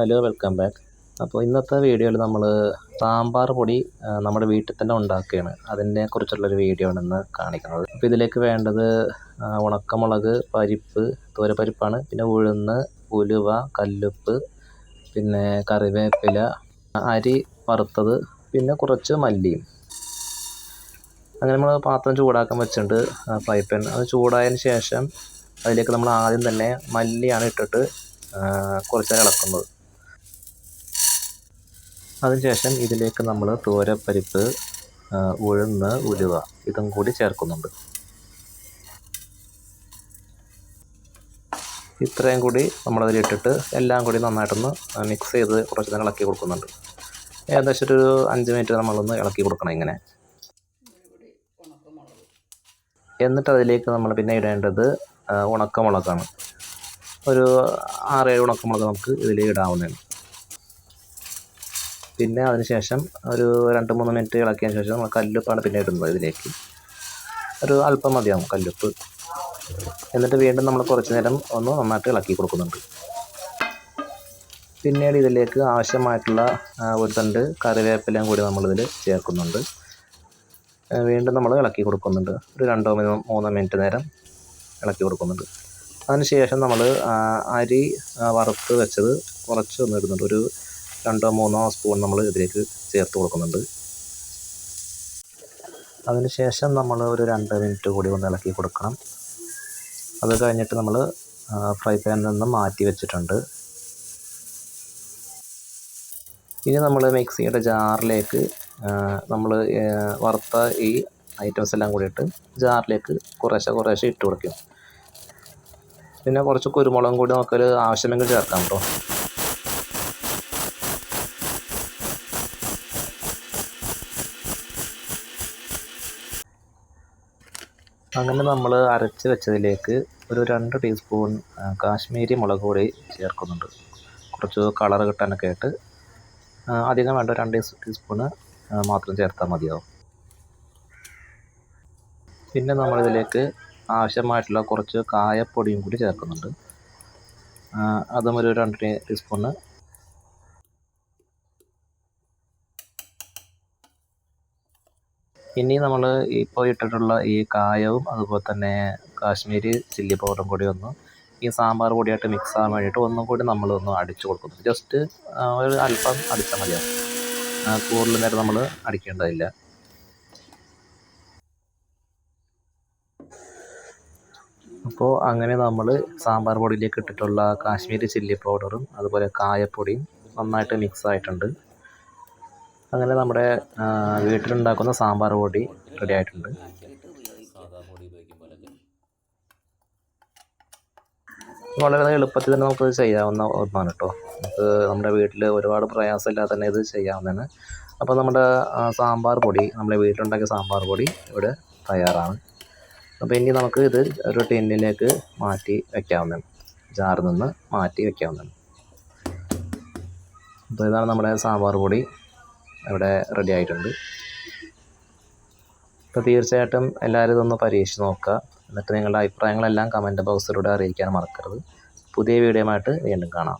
Hello welcome back. അപ്പോൾ ഇന്നത്തെ വീഡിയോയിൽ നമ്മൾ സാമ്പാർ പൊടി നമ്മുടെ വീട്ടിൽ തന്നെ ഉണ്ടാക്കുകയാണ്. അതിനെ കുറിച്ചുള്ളൊരു വീഡിയോ ആണ് ഇന്ന് കാണിക്കുന്നത്. അപ്പോൾ ഇതിലേക്ക് വേണ്ടത് ഉണക്കമുളക് പരിപ്പ് തോരപ്പരിപ്പാണ്. പിന്നെ ഉഴുന്ന് ഉലുവ കല്ലുപ്പ് പിന്നെ കറിവേപ്പില അരി വറുത്തത് പിന്നെ കുറച്ച് മല്ലിയും. അങ്ങനെ നമ്മൾ പാത്രം ചൂടാക്കാൻ വെച്ചിട്ടുണ്ട് ഫ്രൈ പാൻ അത് ചൂടായതിന് ശേഷം അതിലേക്ക് നമ്മൾ ആദ്യം തന്നെ മല്ലിയാണ് ഇട്ടിട്ട് കുറച്ച് ഇളക്കുന്നത്. അതിനുശേഷം ഇതിലേക്ക് നമ്മൾ തോരപ്പരിപ്പ് ഉഴുന്ന് ഉലുവ ഇതും കൂടി ചേർക്കുന്നുണ്ട്. ഇത്രയും കൂടി നമ്മളതിലിട്ടിട്ട് എല്ലാം കൂടി നന്നായിട്ടൊന്ന് മിക്സ് ചെയ്ത് കുറച്ച് നേരം ഇളക്കി കൊടുക്കുന്നുണ്ട്. ഏകദേശം ഒരു അഞ്ച് മിനിറ്റ് നമ്മളൊന്ന് ഇളക്കി കൊടുക്കണം ഇങ്ങനെ. എന്നിട്ട് അതിലേക്ക് നമ്മൾ പിന്നെ ഇടേണ്ടത് ഉണക്കമുളകാണ്. ഒരു ആറേഴ് ഉണക്കമുളക് നമുക്ക് ഇതിൽ ഇടാവുന്നതാണ്. പിന്നെ അതിനുശേഷം ഒരു രണ്ട് മൂന്ന് മിനിറ്റ് ഇളക്കിയ ശേഷം നമ്മൾ കല്ലുപ്പാണ് പിന്നെ ഇടുന്നത് ഇതിലേക്ക്. ഒരു അല്പം മതിയാവും കല്ലുപ്പ്. എന്നിട്ട് വീണ്ടും നമ്മൾ കുറച്ച് നേരം ഒന്ന് നന്നായിട്ട് ഇളക്കി കൊടുക്കുന്നുണ്ട്. പിന്നീട് ഇതിലേക്ക് ആവശ്യമായിട്ടുള്ള ഒരു തണ്ട് കറിവേപ്പിലയും കൂടി നമ്മളിതിൽ ചേർക്കുന്നുണ്ട്. വീണ്ടും നമ്മൾ ഇളക്കി കൊടുക്കുന്നുണ്ട്. ഒരു രണ്ടോ മൂന്നോ മിനിറ്റ് നേരം ഇളക്കി കൊടുക്കുന്നുണ്ട്. അതിനുശേഷം നമ്മൾ അരി വറുത്ത് വെച്ചത് കുറച്ച് ഒന്ന് ഇടുന്നുണ്ട്. ഒരു രണ്ടോ മൂന്നോ സ്പൂൺ നമ്മൾ ഇതിലേക്ക് ചേർത്ത് കൊടുക്കുന്നുണ്ട്. അതിനുശേഷം നമ്മൾ ഒരു രണ്ട് മിനിറ്റ് കൂടി ഒന്ന് ഇളക്കി കൊടുക്കണം. അത് കഴിഞ്ഞിട്ട് നമ്മൾ ഫ്രൈ പാനിൽ നിന്ന് മാറ്റി വെച്ചിട്ടുണ്ട്. ഇനി നമ്മൾ മിക്സിയുടെ ജാറിലേക്ക് നമ്മൾ വറുത്ത ഈ ഐറ്റംസ് എല്ലാം കൂടിയിട്ട് ജാറിലേക്ക് കുറേശ്ശെ കുറേശ്ശെ ഇട്ട് കൊടുക്കും. പിന്നെ കുറച്ച് കുരുമുളകും കൂടി നമുക്കൊരു ആവശ്യമെങ്കിൽ ചേർക്കാം കേട്ടോ. അങ്ങനെ നമ്മൾ അരച്ച് വെച്ചതിലേക്ക് ഒരു രണ്ട് ടീസ്പൂൺ കാശ്മീരി മുളക് പൊടി ചേർക്കുന്നുണ്ട്. കുറച്ച് കളർ കിട്ടാനൊക്കെ ആയിട്ട് അധികം വേണ്ട രണ്ട് ടീസ് ടീസ്പൂണ് മാത്രം ചേർത്താൽ മതിയാവും. പിന്നെ നമ്മളിതിലേക്ക് ആവശ്യമായിട്ടുള്ള കുറച്ച് കായപ്പൊടിയും കൂടി ചേർക്കുന്നുണ്ട്. അതും ഒരു രണ്ട് ടീസ്പൂണ് ഇനി നമ്മൾ ഇപ്പോൾ ഇട്ടിട്ടുള്ള ഈ കായവും അതുപോലെ തന്നെ കാശ്മീരി ചില്ലി പൗഡറും കൂടി ഒന്ന് ഈ സാമ്പാർ പൊടിയായിട്ട് മിക്സ് ആകാൻ വേണ്ടിയിട്ട് ഒന്നും കൂടി നമ്മളൊന്ന് അടിച്ചു കൊടുക്കുന്നു. ജസ്റ്റ് ഒരു അല്പം അടിച്ചാൽ മതിയാവും കൂടുതൽ നേരം നമ്മൾ അടിക്കേണ്ടതില്ല. അപ്പോൾ അങ്ങനെ നമ്മൾ സാമ്പാർ പൊടിയിലേക്ക് ഇട്ടിട്ടുള്ള കാശ്മീരി ചില്ലി പൗഡറും അതുപോലെ കായപ്പൊടിയും നന്നായിട്ട് മിക്സ് ആയിട്ടുണ്ട്. അങ്ങനെ നമ്മുടെ വീട്ടിലുണ്ടാക്കുന്ന സാമ്പാർ പൊടി റെഡി ആയിട്ടുണ്ട്. വളരെ എളുപ്പത്തിൽ തന്നെ നമുക്കത് ചെയ്യാവുന്ന ഒന്നാണ് കേട്ടോ നമുക്ക് നമ്മുടെ വീട്ടിൽ ഒരുപാട് പ്രയാസമില്ലാതെ തന്നെ ഇത് ചെയ്യാവുന്നതാണ്. അപ്പോൾ നമ്മുടെ സാമ്പാർ പൊടി നമ്മുടെ വീട്ടിലുണ്ടാക്കിയ സാമ്പാർ പൊടി ഇവിടെ തയ്യാറാണ്. അപ്പോൾ ഇനി നമുക്ക് ഇത് ഒരു ടിന്നിലേക്ക് മാറ്റി വയ്ക്കാവുന്നതാണ് ജാറിൽ നിന്ന് മാറ്റി വയ്ക്കാവുന്നതാണ് അപ്പോൾ ഇതാണ് നമ്മുടെ സാമ്പാർ പൊടി. ഇവിടെ റെഡി ആയിട്ടുണ്ട്. അപ്പോൾ തീർച്ചയായിട്ടും എല്ലാവരും ഇതൊന്ന് പരീക്ഷിച്ച് നോക്കുക. എന്നിട്ട് നിങ്ങളുടെ അഭിപ്രായങ്ങളെല്ലാം കമന്റ് ബോക്സിലൂടെ അറിയിക്കാൻ മറക്കരുത്. പുതിയ വീഡിയോയുമായിട്ട് വീണ്ടും കാണാം.